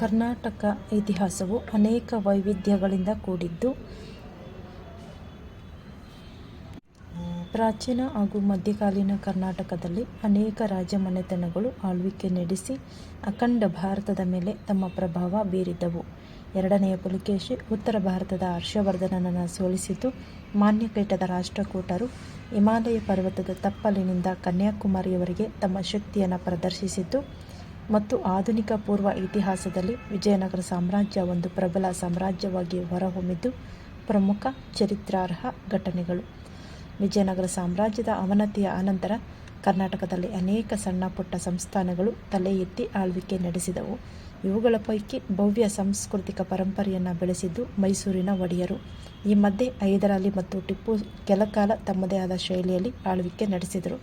ಕರ್ನಾಟಕ ಇತಿಹಾಸವು ಅನೇಕ ವೈವಿಧ್ಯಗಳಿಂದ ಕೂಡಿದ್ದು, ಪ್ರಾಚೀನ ಹಾಗೂ ಮಧ್ಯಕಾಲೀನ ಕರ್ನಾಟಕದಲ್ಲಿ ಅನೇಕ ರಾಜಮನೆತನಗಳು ಆಳ್ವಿಕೆ ನಡೆಸಿ ಅಖಂಡ ಭಾರತದ ಮೇಲೆ ತಮ್ಮ ಪ್ರಭಾವ ಬೀರಿದ್ದವು. ಎರಡನೆಯ ಪುಲಿಕೇಶಿ ಉತ್ತರ ಭಾರತದ ಹರ್ಷವರ್ಧನನನ್ನು ಸೋಲಿಸಿತು. ಕೇಟದ ರಾಷ್ಟ್ರಕೂಟರು ಹಿಮಾಲಯ ಪರ್ವತದ ತಪ್ಪಲಿನಿಂದ ಕನ್ಯಾಕುಮಾರಿಯವರಿಗೆ ತಮ್ಮ ಶಕ್ತಿಯನ್ನು ಪ್ರದರ್ಶಿಸಿತು ಮತ್ತು ಆಧುನಿಕ ಪೂರ್ವ ಇತಿಹಾಸದಲ್ಲಿ ವಿಜಯನಗರ ಸಾಮ್ರಾಜ್ಯ ಒಂದು ಪ್ರಬಲ ಸಾಮ್ರಾಜ್ಯವಾಗಿ ಹೊರಹೊಮ್ಮಿದ್ದು ಪ್ರಮುಖ ಚರಿತ್ರಾರ್ಹ ಘಟನೆಗಳು. ವಿಜಯನಗರ ಸಾಮ್ರಾಜ್ಯದ ಅವನತಿಯ ಅನಂತರ ಕರ್ನಾಟಕದಲ್ಲಿ ಅನೇಕ ಸಣ್ಣ ಪುಟ್ಟ ಸಂಸ್ಥಾನಗಳು ತಲೆ ಎತ್ತಿ ಆಳ್ವಿಕೆ ನಡೆಸಿದವು. ಇವುಗಳ ಪೈಕಿ ಭವ್ಯ ಸಾಂಸ್ಕೃತಿಕ ಪರಂಪರೆಯನ್ನು ಬೆಳೆಸಿದ್ದು ಮೈಸೂರಿನ ಒಡೆಯರು. ಈ ಮಧ್ಯೆ ಹೈದರಾಲಿ ಮತ್ತು ಟಿಪ್ಪು ಕೆಲಕಾಲ ತಮ್ಮದೇ ಆದ ಶೈಲಿಯಲ್ಲಿ ಆಳ್ವಿಕೆ ನಡೆಸಿದರು.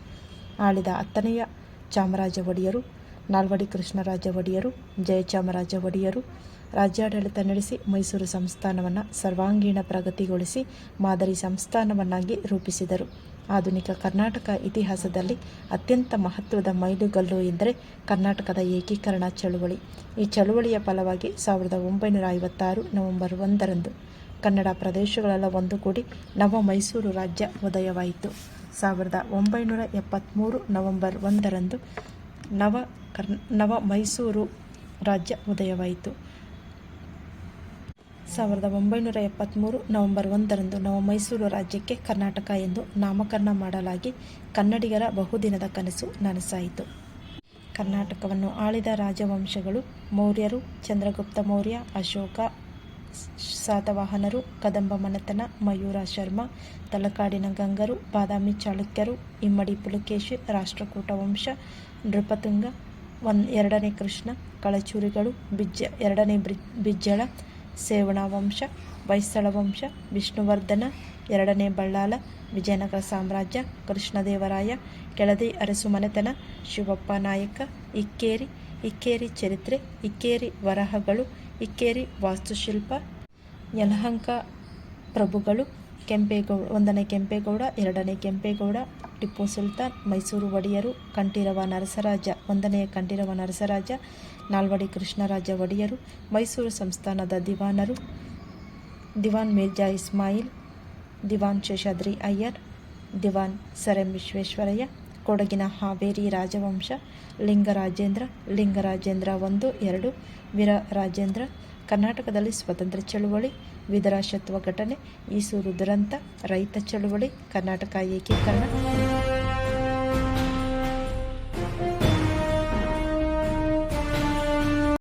ಆಳಿದ ಹತ್ತನೆಯ ಚಾಮರಾಜ ಒಡೆಯರು, ನಾಲ್ವಡಿ ಕೃಷ್ಣರಾಜ ಒಡೆಯರು, ಜಯಚಾಮರಾಜ ಒಡೆಯರು ರಾಜ್ಯಾಡಳಿತ ನಡೆಸಿ ಮೈಸೂರು ಸಂಸ್ಥಾನವನ್ನು ಸರ್ವಾಂಗೀಣ ಪ್ರಗತಿಗೊಳಿಸಿ ಮಾದರಿ ಸಂಸ್ಥಾನವನ್ನಾಗಿ ರೂಪಿಸಿದರು. ಆಧುನಿಕ ಕರ್ನಾಟಕ ಇತಿಹಾಸದಲ್ಲಿ ಅತ್ಯಂತ ಮಹತ್ವದ ಮೈಲುಗಲ್ಲು ಎಂದರೆ ಕರ್ನಾಟಕದ ಏಕೀಕರಣ ಚಳುವಳಿ. ಈ ಚಳುವಳಿಯ ಫಲವಾಗಿ ಸಾವಿರದ ಒಂಬೈನೂರ ಐವತ್ತಾರು ನವೆಂಬರ್ ಒಂದರಂದು ಕನ್ನಡ ಪ್ರದೇಶಗಳೆಲ್ಲ ಒಂದುಗೂಡಿ ನವ ಮೈಸೂರು ರಾಜ್ಯ ಉದಯವಾಯಿತು. ಸಾವಿರದ ಒಂಬೈನೂರ ಎಪ್ಪತ್ತ್ಮೂರು ನವೆಂಬರ್ ಒಂದರಂದು ನವ ಕರ್ ನವ ಮೈಸೂರು ರಾಜ್ಯ ಉದಯವಾಯಿತು. ಸಾವಿರದ ಒಂಬೈನೂರ ಎಪ್ಪತ್ತ್ಮೂರು ನವೆಂಬರ್ ಒಂದರಂದು ನವ ಮೈಸೂರು ರಾಜ್ಯಕ್ಕೆ ಕರ್ನಾಟಕ ಎಂದು ನಾಮಕರಣ ಮಾಡಲಾಗಿ ಕನ್ನಡಿಗರ ಬಹುದಿನದ ಕನಸು ನನಸಾಯಿತು. ಕರ್ನಾಟಕವನ್ನು ಆಳಿದ ರಾಜವಂಶಗಳು ಮೌರ್ಯರು, ಚಂದ್ರಗುಪ್ತ ಮೌರ್ಯ, ಅಶೋಕ, ಸಾತವಾಹನರು, ಕದಂಬ ಮನೆತನ, ಮಯೂರ ಶರ್ಮ, ತಲಕಾಡಿನ ಗಂಗರು, ಬಾದಾಮಿ ಚಾಳುಕ್ಯರು, ಇಮ್ಮಡಿ ಪುಲಕೇಶಿ ರಾಷ್ಟ್ರಕೂಟ ವಂಶ, ನೃಪತುಂಗ, ಒನ್ ಎರಡನೇ ಕೃಷ್ಣ, ಕಳಚೂರಿಗಳು, ಬಿಜ್ಜ ಎರಡನೇ ಬಿಜ್ಜಳ, ಸೇವಣ ವಂಶ, ಹೊಯ್ಸಳ ವಂಶ, ವಿಷ್ಣುವರ್ಧನ, ಎರಡನೇ ಬಳ್ಳಾಲ ವಿಜಯನಗರ ಸಾಮ್ರಾಜ್ಯ, ಕೃಷ್ಣದೇವರಾಯ, ಕೆಳದಿ ಅರಸು ಮನೆತನ, ಶಿವಪ್ಪ ನಾಯಕ, ಇಕ್ಕೇರಿ, ಇಕ್ಕೇರಿ ಚರಿತ್ರೆ, ಇಕ್ಕೇರಿ ವರಹಗಳು, ಇಕ್ಕೇರಿ ವಾಸ್ತುಶಿಲ್ಪ, ಯಲಹಂಕ ಪ್ರಭುಗಳು, ಕೆಂಪೇಗೌಡ ಒಂದನೇ ಕೆಂಪೇಗೌಡ, ಎರಡನೇ ಕೆಂಪೇಗೌಡ, ಟಿಪ್ಪು ಸುಲ್ತಾನ್, ಮೈಸೂರು ಒಡೆಯರು, ಕಂಠೀರವ ನರಸರಾಜ ಒಂದನೆಯ ಕಂಠೀರವ ನರಸರಾಜ, ನಾಲ್ವಡಿ ಕೃಷ್ಣರಾಜ ಒಡೆಯರು, ಮೈಸೂರು ಸಂಸ್ಥಾನದ ದಿವಾನರು, ದಿವಾನ್ ಮಿರ್ಜಾ ಇಸ್ಮಾಯಿಲ್, ದಿವಾನ್ ಶೇಷಾದ್ರಿ ಅಯ್ಯರ್, ದಿವಾನ್ ಸರ್ ಎಂ ವಿಶ್ವೇಶ್ವರಯ್ಯ, ಕೊಡಗಿನ ಹಾವೇರಿ ರಾಜವಂಶ, ಲಿಂಗರಾಜೇಂದ್ರ, ಲಿಂಗರಾಜೇಂದ್ರ ಒಂದು ಎರಡು, ವೀರರಾಜೇಂದ್ರ, ಕರ್ನಾಟಕದಲ್ಲಿ ಸ್ವತಂತ್ರ ಚಳುವಳಿ, ವಿಧರಾಶತ್ವ ಘಟನೆ, ಈಸೂರು ದುರಂತ, ರೈತ ಚಳುವಳಿ, ಕರ್ನಾಟಕ ಏಕೀಕರಣ.